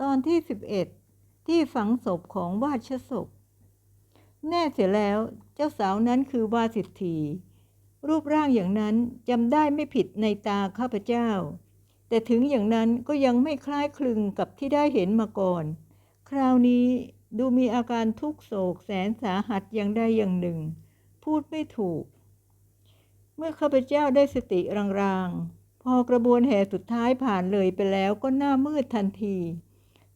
ตอนที่ 11 ที่ฝังศพของวาชศพ แน่เสียแล้วเจ้าสาวนั้นคือวาสิทธีรูปร่างอย่างนั้นจำได้ไม่ผิดในตาข้าพเจ้า แต่ถึงอย่างนั้นก็ยังไม่คล้ายคลึงกับที่ได้เห็นมาก่อน คราวนี้ดูมีอาการทุกโศกแสนสาหัสอย่างใดอย่างหนึ่ง พูดไม่ถูก เมื่อข้าพเจ้าได้สติรางๆ พอกระบวนแห่สุดท้ายผ่านเลยไปแล้วก็หน้ามืดทันที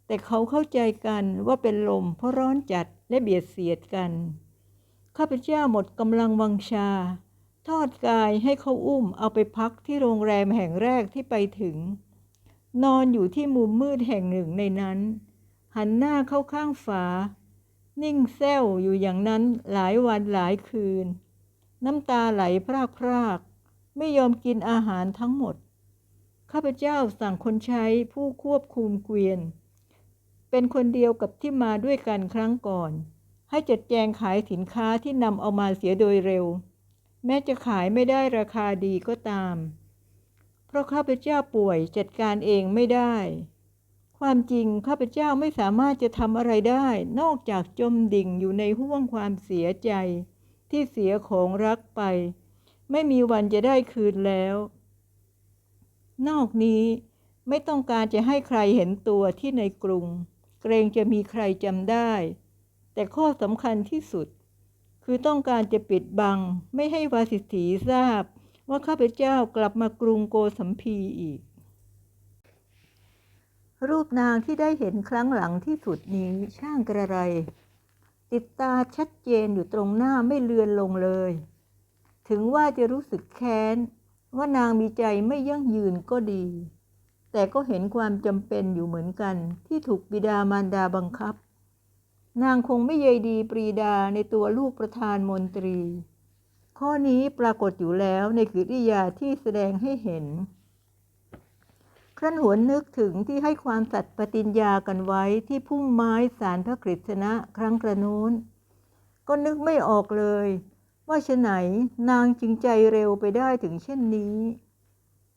แต่เขาเข้าใจกันว่าเป็นลมเพราะร้อนจัดและเบียดเสียดกัน ข้าพเจ้าหมดกำลังวังชา ทอดกายให้เขาอุ้มเอาไปพักที่โรงแรมแห่งแรกที่ไปถึง นอนอยู่ที่มุมมืดแห่งหนึ่งในนั้น หันหน้าเข้าข้างฝา นิ่งแซวอยู่อย่างนั้นหลายวันหลายคืน น้ำตาไหลพรากพรากๆไม่ยอมกินอาหารทั้งหมด ข้าพเจ้าสั่งคนใช้ผู้ควบคุมเกวียน เป็นคนเดียวกับที่มาด้วยกันครั้งก่อน ให้จัดแจงขายสินค้าที่นำเอามาเสียโดยเร็ว แม้จะขายไม่ได้ราคาดีก็ตาม เพราะข้าพเจ้าป่วยจัดการเองไม่ได้ ความจริงข้าพเจ้าไม่สามารถจะทำอะไรได้ นอกจากจมดิ่งอยู่ในห้วงความเสียใจ ที่เสียของรักไป ไม่มีวันจะได้คืนแล้ว นอกนี้ไม่ต้องการจะให้ใครเห็นตัวที่ในกรุง เกรงจะมีใครจำได้ แต่ข้อสำคัญที่สุด คือต้องการจะปิดบังไม่ให้วาสิทธีทราบ ว่าข้าพเจ้ากลับมากรุงโกสัมพีอีก รูปนางที่ได้เห็นครั้งหลังที่สุดนี้ช่างกระไร ติดตาชัดเจนอยู่ตรงหน้าไม่เลือนลงเลย ถึงว่าจะรู้สึกแค้นว่านางมีใจไม่ยั่งยืนก็ดี แต่ก็เห็นความจำเป็นอยู่เหมือนกันที่ถูกบิดามารดาบังคับ นางคงไม่เยยดีปรีดาในตัวลูกประธานมนตรี ข้อนี้ปรากฏอยู่แล้วในกิริยาที่แสดงให้เห็น ครั้นหวนนึกถึงที่ให้ความสัตย์ปฏิญญากันไว้ที่พุ่มไม้สารพระกฤษณะครั้งกระนู้น ก็นึกไม่ออกเลย ว่าฉไหนนางจึงใจเร็วไปได้ถึงเช่นนี้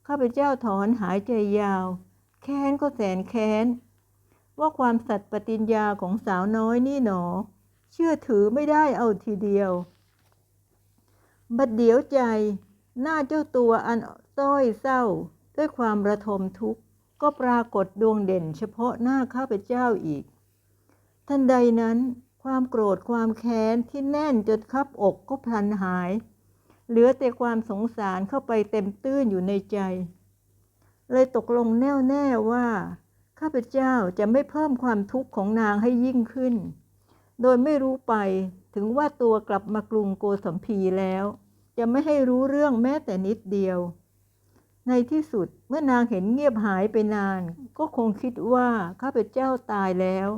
ข้าพเจ้าถอนหายใจยาว แค้นก็แสนแค้น ว่าความสัตย์ปฏิญญาของสาวน้อยนี่หนอ เชื่อถือไม่ได้เอาทีเดียว บัดเดี๋ยวใจ หน้าเจ้าตัวอันต้อยเศร้า ด้วยความระทมทุกข์ ก็ปรากฏดวงเด่นเฉพาะหน้าข้าพเจ้าอีก ทันใดนั้น ความโกรธความแค้นที่แน่นจนคับอกก็พลันหาย เหลือแต่ความสงสารเข้าไปเต็มตื้นอยู่ในใจ เลยตกลงแน่วแน่ว่า ข้าพเจ้าจะไม่เพิ่มความทุกข์ของนางให้ยิ่งขึ้น โดยไม่รู้ไปถึงว่าตัวกลับมากรุงโกสัมพีแล้ว จะไม่ให้รู้เรื่องแม้แต่นิดเดียว ในที่สุดเมื่อนางเห็นเงียบหายไปนาน ก็คงคิดว่าข้าพเจ้าตายแล้ว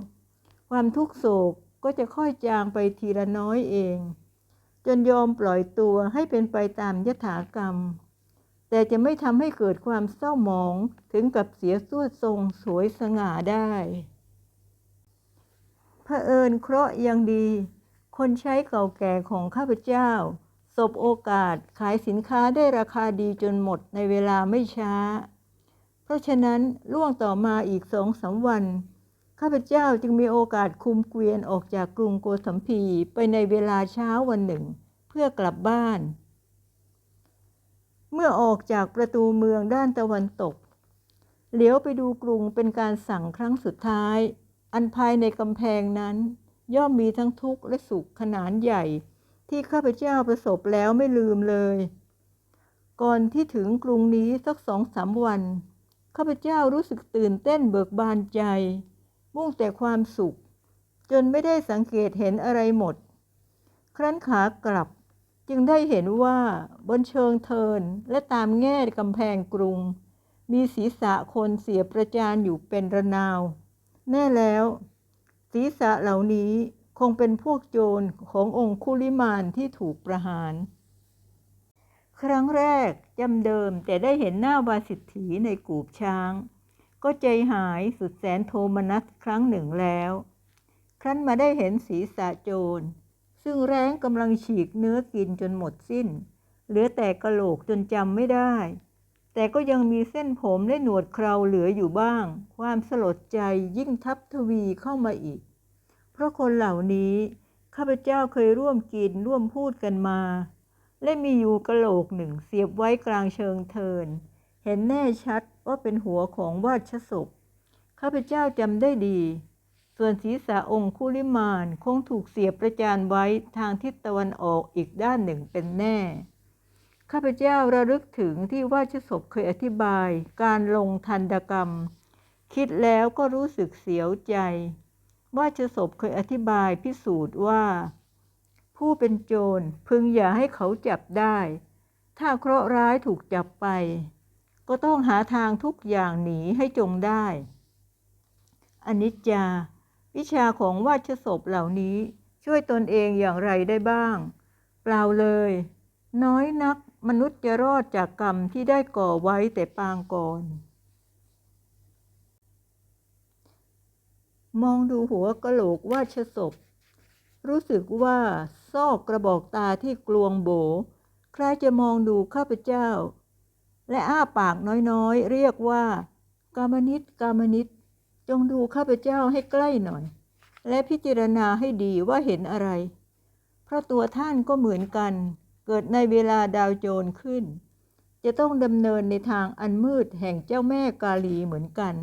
ความทุกโศกก็จะค่อยจางไปทีละน้อยเอง จนยอมปล่อยตัวให้เป็นไปตามยถากรรม แต่จะไม่ทำให้เกิดความเศร้าหมองถึงกับเสียสวดทรงสวยสง่าได้เผอิญเคราะห์ยังดี คนใช้เก่าแก่ของข้าพเจ้า สบโอกาสขายสินค้าได้ราคาดีจนหมดในเวลาไม่ช้า เพราะฉะนั้นล่วงต่อมาอีกสองสามวัน ข้าพเจ้าจึงมีโอกาสคุมเกวียนออกจากกรุงโกสัมพีไปในเวลาเช้าวันหนึ่ง เพื่อกลับบ้าน เมื่อออกจากประตูเมืองด้านตะวันตก เหลียวไปดูกรุงเป็นการสั่งครั้งสุดท้าย อันภายในกำแพงนั้น ย่อมมีทั้งทุกข์และสุขขนาดใหญ่ ที่ข้าพเจ้าประสบแล้วไม่ลืมเลย ก่อนที่ถึงกรุงนี้สักสองสามวัน ข้าพเจ้ารู้สึกตื่นเต้นเบิกบานใจ มุ่งแต่ความสุข จนไม่ได้สังเกตเห็นอะไรหมด ครั้นขากลับจึงได้เห็นว่าบนเชิงเทินและตามแง่กำแพงกรุง มีศีรษะคนเสียประจานอยู่เป็นระนาว แน่แล้ว ศีรษะเหล่านี้คงเป็นพวกโจรขององคุลิมานที่ถูกประหาร ครั้งแรกจำเดิมแต่ได้เห็นหน้าวาสิทธีในกูบช้าง ก็ใจหายสุดแสนโทมนัสครั้งหนึ่งแล้ว ครั้นมาได้เห็นศีรษะโจร ซึ่งแรงกำลังฉีกเนื้อกินจนหมดสิ้น เหลือแต่กระโหลกจนจำไม่ได้ แต่ก็ยังมีเส้นผมและหนวดเคราเหลืออยู่บ้าง ความสลดใจยิ่งทับทวีเข้ามาอีก เพราะคนเหล่านี้ข้าพเจ้าเคยร่วมกินร่วมพูดกันมา และมีอยู่กะโหลกหนึ่งเสียบไว้กลางเชิงเทิน เห็นแน่ชัด ว่าเป็นหัวของวาชศพข้าพเจ้าจำได้ดี ส่วนศีรษะองคุลิมานคงถูกเสียบประจานไว้ทางทิศตะวันออกอีกด้านหนึ่งเป็นแน่ ข้าพเจ้าระลึกถึงที่วาชศพเคยอธิบาย การลงทันตกรรม คิดแล้วก็รู้สึกเสียวใจว่าชศพเคยอธิบายพิสูจน์ว่า ผู้เป็นโจรพึงอย่าให้เขาจับได้ ถ้าเคราะห์ร้ายถูกจับไป ก็ต้องหาทางทุกอย่างหนีให้จงได้ อนิจจา วิชาของวาชศพเหล่านี้ช่วยตนเองอย่างไรได้บ้าง เปล่าเลย น้อยนักมนุษย์จะรอดจากกรรมที่ได้ก่อไว้แต่ปางก่อน มองดูหัวกะโหลกวาชศพ รู้สึกว่าซอกกระบอกตาที่กลวงโบคล้ายจะมองดูข้าพเจ้า และอ้าปากน้อยๆ เรียกว่า กามนิตกามนิตจงดูข้าพเจ้าให้ใกล้หน่อย และพิจารณาให้ดีว่าเห็นอะไร เพราะตัวท่านก็เหมือนกัน เกิดในเวลาดาวโจรขึ้น จะต้องดำเนินในทางอันมืดแห่งเจ้าแม่กาลีเหมือนกัน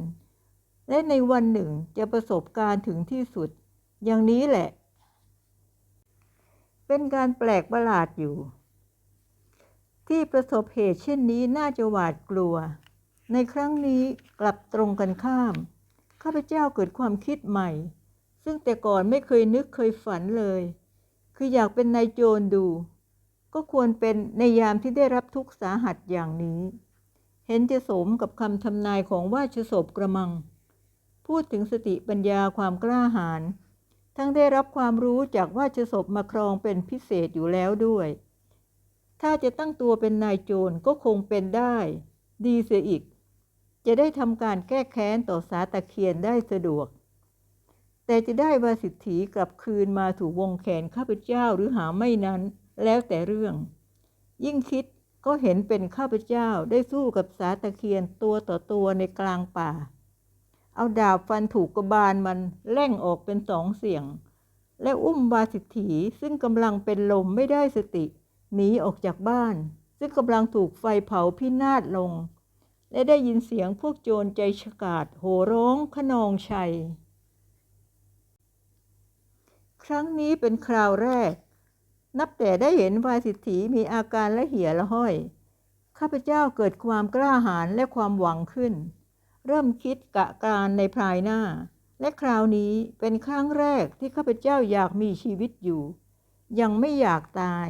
และในวันหนึ่งจะประสบการณ์ถึงที่สุด อย่างนี้แหละ เป็นการแปลกประหลาดอยู่ ที่ประสบเหตุเช่นนี้น่าจะหวาดกลัว ในครั้งนี้กลับตรงกันข้าม ข้าพเจ้าเกิดความคิดใหม่ ซึ่งแต่ก่อนไม่เคยนึกเคยฝันเลย คืออยากเป็นนายโจรดู ก็ควรเป็นในยามที่ได้รับทุกข์สาหัสอย่างนี้ เห็นจะสมกับคำทำนายของว่าชศพกระมัง พูดถึงสติปัญญาความกล้าหาญทั้งได้รับความรู้จากว่าชศพมาครองเป็นพิเศษอยู่แล้วด้วย ถ้าจะตั้งตัวเป็นนายโจรก็คงเป็นได้ ดีเสียอีก จะได้ทำการแก้แค้นต่อสาตะเคียนได้สะดวก แต่จะได้วาสิทธีกลับคืนมาถูกวงแขนข้าพเจ้าหรือหาไม่นั้น แล้วแต่เรื่อง ยิ่งคิดก็เห็นเป็นข้าพเจ้าได้สู้กับสาตะเคียนตัวต่อตัวในกลางป่า เอาดาบฟันถูกกระบาลมันแล่งออกเป็นสองเสียง และอุ้มวาสิทธีซึ่งกำลังเป็นลมไม่ได้สติ หนีออกจากบ้าน ซึ่งกำลังถูกไฟเผาพินาศลง และได้ยินเสียงพวกโจรใจฉกาจโห่ร้องขนองชัย ครั้งนี้เป็นคราวแรก นับแต่ได้เห็นวาสิทธีมีอาการละเหี่ยละห้อย ข้าพเจ้าเกิดความกล้าหาญและความหวังขึ้น เริ่มคิดกะการในภายหน้า และคราวนี้เป็นครั้งแรกที่ข้าพเจ้าอยากมีชีวิตอยู่ ยังไม่อยากตาย